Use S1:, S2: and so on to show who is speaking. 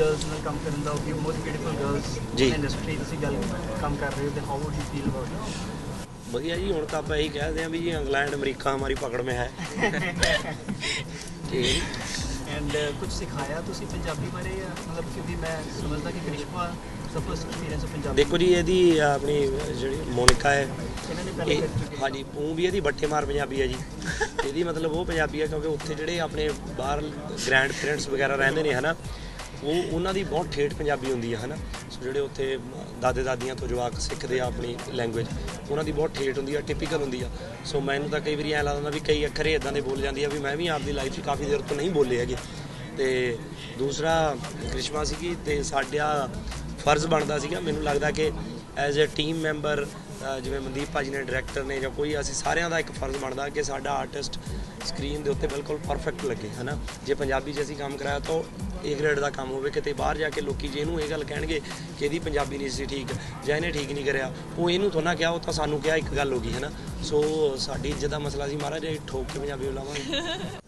S1: Girls ਨਾਲ ਕੰਮ ਕਰਨ ਦਾ ਕਿ ਮੋਸਟ ਬਿਊਟੀਫੁਲ ਗਰਲਸ
S2: ਜੀ।
S1: ਇੰਡਸਟਰੀ ਤੁਸੀਂ ਗੱਲ ਕੰਮ ਕਰ ਰਹੇ ਹੋ ਤੇ how would you feel about
S2: ਵਧੀਆ ਜੀ ਹੁਣ ਤਾਂ ਆਪਾਂ ਇਹੀ ਕਹਿਦੇ ਆ ਵੀ ਜੀ ਇੰਗਲੈਂਡ ਅਮਰੀਕਾ ਹਮਾਰੀ ਪਕੜ ਠੀਕ ਹੈ। ਜੀ
S1: ਐਂਡ ਕੁਝ ਸਿਖਾਇਆ ਤੁਸੀਂ ਪੰਜਾਬੀ ਬਾਰੇ ਮਤਲਬ ਕਿਉਂਕਿ ਮੈਂ ਸਮਝਦਾ ਕਿ ਕ੍ਰਿਸ਼ਮਾ ਸਭ ਤੋਂ ਐਕਸਪੀਰੀਅੰਸ ਪੰਜਾਬੀ
S2: ਦੇਖੋ ਜੀ ਇਹਦੀ ਆਪਣੀ ਜਿਹੜੀ ਮੋਨਿਕਾ ਹੈ ਇਹ ਹਾਂਜੀ ਉਹ ਵੀ ਇਹਦੀ ਬੱਟੇ ਮਾਰ ਪੰਜਾਬੀ ਹੈ ਜੀ। ਇਹਦੀ ਮਤਲਬ ਉਹ ਪੰਜਾਬੀ ਹੈ ਕਿਉਂਕਿ ਉੱਥੇ ਜਿਹੜੇ ਆਪਣੇ ਬਾਹਰ ਗ੍ਰੈਂਡ ਪੇਰੈਂਟਸ ਵਗੈਰਾ ਰਹਿੰਦੇ ਨੇ ਹਨਾ ਉਹ ਉਹਨਾਂ ਦੀ ਬਹੁਤ ਠੇਠ ਪੰਜਾਬੀ ਹੁੰਦੀ ਹੈ ਹਨਾ? ਸੋ ਜਿਹੜੇ ਉੱਥੇ ਦਾਦੇ ਦਾਦੀਆਂ ਤੋਂ ਜਵਾਕ ਸਿੱਖਦੇ ਆ ਆਪਣੀ ਲੈਂਗੁਏਜ ਉਹਨਾਂ ਦੀ ਬਹੁਤ ਠੇਠ ਹੁੰਦੀ ਆ ਟਿਪੀਕਲ ਹੁੰਦੀ ਆ। ਸੋ ਮੈਨੂੰ ਤਾਂ ਕਈ ਵਾਰੀ ਐਂ ਲੱਗਦਾ ਵੀ ਕਈ ਅੱਖਰੇ ਇਦਾਂ ਦੇ ਬੋਲ ਜਾਂਦੀ ਆ ਵੀ ਮੈਂ ਵੀ ਆਪਦੀ ਲਾਈਫ 'ਚ ਕਾਫੀ ਦੇਰ ਤੋਂ ਨਹੀਂ ਬੋਲੇ ਹੈਗੇ। ਤੇ ਦੂਸਰਾ ਕ੍ਰਿਸ਼ਮਾ ਸੀਗੀ ਤੇ ਸਾਡਾ ਫਰਜ਼ ਬਣਦਾ ਸੀਗਾ, ਮੈਨੂੰ ਲੱਗਦਾ ਕਿ ਐਜ਼ ਅ ਟੀਮ ਮੈਂਬਰ ਜਿਵੇਂ ਮਨਦੀਪ ਭਾਜੀ ਨੇ ਡਾਇਰੈਕਟਰ ਨੇ ਜਾਂ ਕੋਈ ਅਸੀਂ ਸਾਰਿਆਂ ਦਾ ਇੱਕ ਫਰਜ਼ ਬਣਦਾ ਕਿ ਸਾਡਾ ਆਰਟਿਸਟ ਸਕਰੀਨ ਦੇ ਉੱਤੇ ਬਿਲਕੁਲ ਪਰਫੈਕਟ ਲੱਗੇ, ਹਨਾ? ਜੇ ਪੰਜਾਬੀ 'ਚ ਅਸੀਂ ਕੰਮ ਕਰਾਇਆ ਤਾਂ ਏ ਗ੍ਰੇਡ ਦਾ ਕੰਮ ਹੋਵੇ, ਕਿਤੇ ਬਾਹਰ ਜਾ ਕੇ ਲੋਕੀ ਜੇ ਇਹਨੂੰ ਇਹ ਗੱਲ ਕਹਿਣਗੇ ਕਿ ਇਹਦੀ ਪੰਜਾਬੀ ਨਹੀਂ ਸੀ ਠੀਕ ਜਾਂ ਇਹਨੇ ਠੀਕ ਨਹੀਂ ਕਰਿਆ, ਉਹ ਇਹਨੂੰ ਥੋੜਾ ਕਿਹਾ, ਉਹ ਤਾਂ ਸਾਨੂੰ ਕਿਹਾ ਇੱਕ ਗੱਲ ਹੋ ਗਈ, ਹਨਾ? ਸੋ ਸਾਡੀ ਇੱਜ਼ਤ ਦਾ ਮਸਲਾ ਸੀ, ਮਹਾਰਾਜ, ਇਹ ਠੋਕ ਕੇ ਪੰਜਾਬੀ ਬੁਲਾਵਾਂਗੇ।